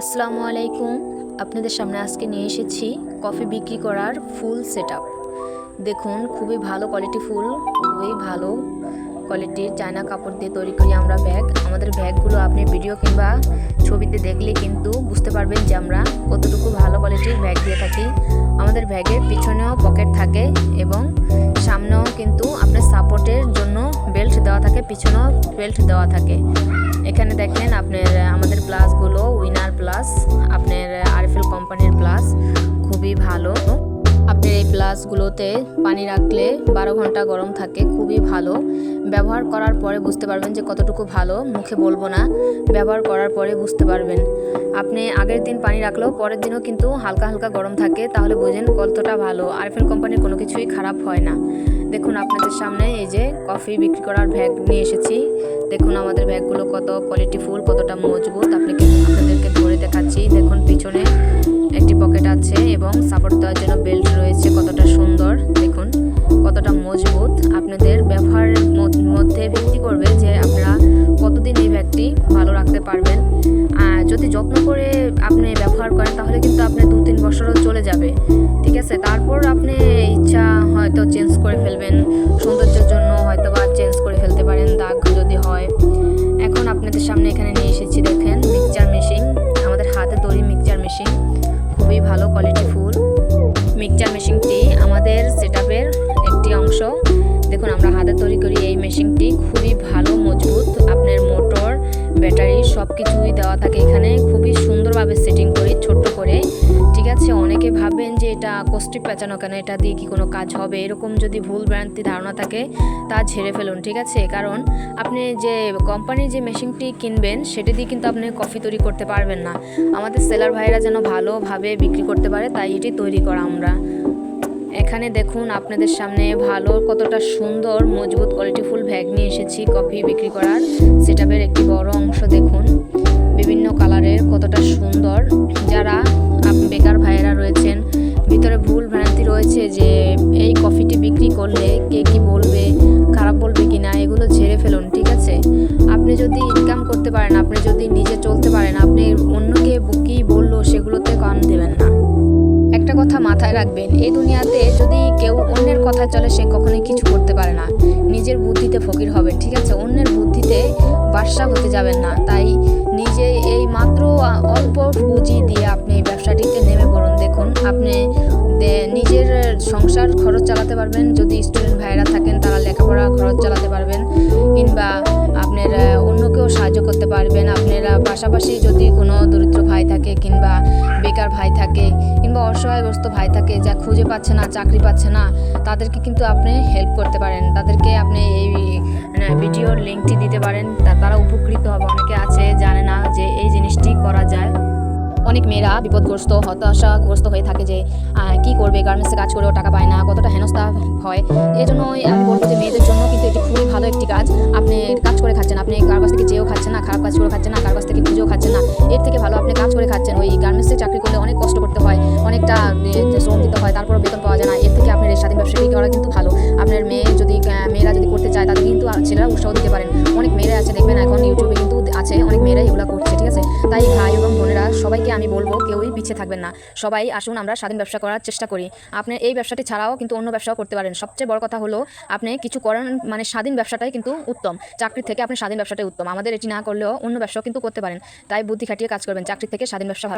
আসসালামু আলাইকুম। আপনাদের সামনে আজকে নিয়ে এসেছি কফি বিক্রি করার ফুল সেট দেখুন, খুবই ভালো কোয়ালিটি ফুল, খুবই ভালো কোয়ালিটির চায়না কাপড় দিয়ে তৈরি করি আমরা ব্যাগ আমাদের ব্যাগগুলো আপনি ভিডিও কিংবা ছবিতে দেখলে কিন্তু বুঝতে পারবেন যে আমরা কতটুকু ভালো কোয়ালিটির ব্যাগ দিয়ে থাকি। আমাদের ব্যাগের পিছনেও পকেট থাকে এবং সামনেও কিন্তু আপনার সাপোর্টের দেওয়া থাকে, পিছনেও বেল্ট দেওয়া থাকে। এখানে দেখেন আপনার, আমাদের প্লাসগুলো উইনার প্লাস আপনার আরএফএল কোম্পানির প্লাস খুবই ভালো। এই প্লাসগুলোতে পানি রাখলে বারো ঘণ্টা গরম থাকে, খুবই ভালো। ব্যবহার করার পরে বুঝতে পারবেন যে কতটুকু ভালো, মুখে বলব না। ব্যবহার করার পরে বুঝতে পারবেন। আপনি আগের দিন পানি রাখলেও পরের দিনও কিন্তু হালকা হালকা গরম থাকে, তাহলে বুঝেন কতটা ভালো। আরফেল কোম্পানির কোনো কিছুই খারাপ হয় না। দেখুন আপনাদের সামনে এই যে কফি বিক্রি করার ব্যাগ নিয়ে এসেছি। দেখুন আমাদের ব্যাগগুলো কত কোয়ালিটি ফুল কতটা মজবুত। আপনাকে, আপনাদেরকে ধরে দেখাচ্ছি। দেখুন পিছনে একটি পকেট আছে এবং সাপোর্ট দেওয়ার জন্য বেল্ট রয়েছে রাখতে পারবেন। আর যদি যত্ন করে আপনি ব্যবহার করেন, তাহলে কিন্তু আপনি দু তিন বছরও চলে যাবে। ঠিক আছে? তারপর আপনি ইচ্ছা হয়তো চেঞ্জ করে ফেলবেন। সৌন্দর্যের জন্য হয়তো বা চেঞ্জ করে ফেলতে পারেন, দাগ যদি হয়। এখন আপনাদের সামনে এখানে নিয়ে এসেছি, দেখেন মিক্সচার মেশিন আমাদের হাতে তৈরি মিক্সচার মেশিন খুবই ভালো কোয়ালিটি ফুল। মিক্সচার মেশিনটি আমাদের সেটআপের একটি অংশ। দেখুন, আমরা হাতে তৈরি করি এই মেশিনটি খুবই ভালো, মজবুত। ব্যাটারি সব কিছুই দেওয়া থাকে এখানে। খুবই সুন্দরভাবে সেটিং করি, ছোট্ট করে। ঠিক আছে? অনেকে ভাবেন যে এটা কষ্টিক পেঁচানো কেন? এটা দিয়ে কি কোনো কাজ হবে? এরকম যদি ভুল ভ্রান্তি ধারণা থাকে, তা ঝেড়ে ফেলুন, ঠিক আছে? কারণ আপনি যে কোম্পানির যে মেশিনটি কিনবেন, সেটি দিয়ে কিন্তু আপনি কফি তৈরি করতে পারবেন না। আমাদের সেলার ভাইরা যেন ভালোভাবে বিক্রি করতে পারে, তাই এটি তৈরি করা আমরা। এখানে দেখুন আপনাদের সামনে ভালো, কতটা সুন্দর, মজবুত কোয়ালিটি ফুল ব্যাগ নিয়ে এসেছি কফি বিক্রি করার। সেটাপের একটি বড় অংশ দেখুন। বিভিন্ন কালারের কতটা সুন্দর। যারা বেকার ভাইয়েরা রয়েছেন, ভিতরে ভুল ভ্রান্তি রয়েছে যে এই কফিটি বিক্রি করলে কে কি বলবে, খারাপ বলবে কিনা, এগুলো ঝেড়ে ফেলুন, ঠিক আছে? আপনি যদি ইনকাম করতে পারেন, আপনি যদি মাথায় রাখবেন, এই দুনিয়াতে যদি কেউ অন্যের কথা চলে, সে কখনোই কিছু করতে পারে না। নিজের বুদ্ধিতে ফকির হবে ঠিক আছে? অন্যের বুদ্ধিতে বাদশা হতে যাবেন না। তাই নিজে এই মাত্র অল্প পুঁজি দিয়ে আপনি ব্যবসাটিতে নেমে পড়ুন। দেখুন, আপনি নিজের সংসার খরচ চালাতে পারবেন, যদি পাশাপাশি যদি কোনো দরিদ্র ভাই থাকে কিংবা বেকার ভাই থাকে কিংবা অসহায়গ্রস্ত ভাই থাকে যা খুঁজে পাচ্ছে না চাকরি পাচ্ছে না তাদেরকে কিন্তু আপনি হেল্প করতে পারেন। তাদেরকে আপনি এই মানে, ভিডিওর লিঙ্কটি দিতে পারেন। তারা উপকৃত হবে। অনেকে আছে জানে না যে এই জিনিসটি করা যায়। অনেক মেয়েরা বিপদগ্রস্ত, হতাশাগ্রস্ত হয়ে থাকে যে কি করবে গার্মেন্টসে কাজ করেও টাকা পায় না, কতটা হেনস্থা হয়। এই জন্য আমি বলব যে মেয়েদের জন্য কিন্তু এটি খুবই ভালো একটি কাজ। আপনি কাজ করে খাচ্ছেন, আপনি কার কাছ থেকে চেয়েও খাচ্ছেন না, খারাপ কাজ করে খাচ্ছেন না, কার কাছ থেকে খুঁজেও খাচ্ছেন না, এর থেকে ভালো আপনি কাজ করে খাচ্ছেন। ওই গার্মেন্টসে চাকরি করলে অনেক কষ্ট করতে পারেন। অনেক মেয়েরা আছে, দেখবেন এখন ইউটিউবে কিন্তু আছে, অনেক মেয়েরাই এগুলো করছে, ঠিক আছে? তাই ভাই এবং বোনেরা, সবাইকে আমি বলব কেউই পিছিয়ে থাকবেন না। সবাই আসুন, আমরা স্বাধীন ব্যবসা করার চেষ্টা করি। আপনি এই ব্যবসাটি ছাড়াও কিন্তু অন্য ব্যবসাও করতে পারেন। সবচেয়ে বড় কথা হলো, আপনি কিছু করেন মানে স্বাধীন ব্যবসাটাই কিন্তু উত্তম। চাকরি থেকে আপনি স্বাধীন ব্যবসাটাই উত্তম। আমাদের এটি না করলেও অন্য ব্যবসাও কিন্তু করতে পারেন। তাই বুদ্ধি খাটিয়ে কাজ করবেন। চাকরি থেকে স্বাধীন ব্যবসা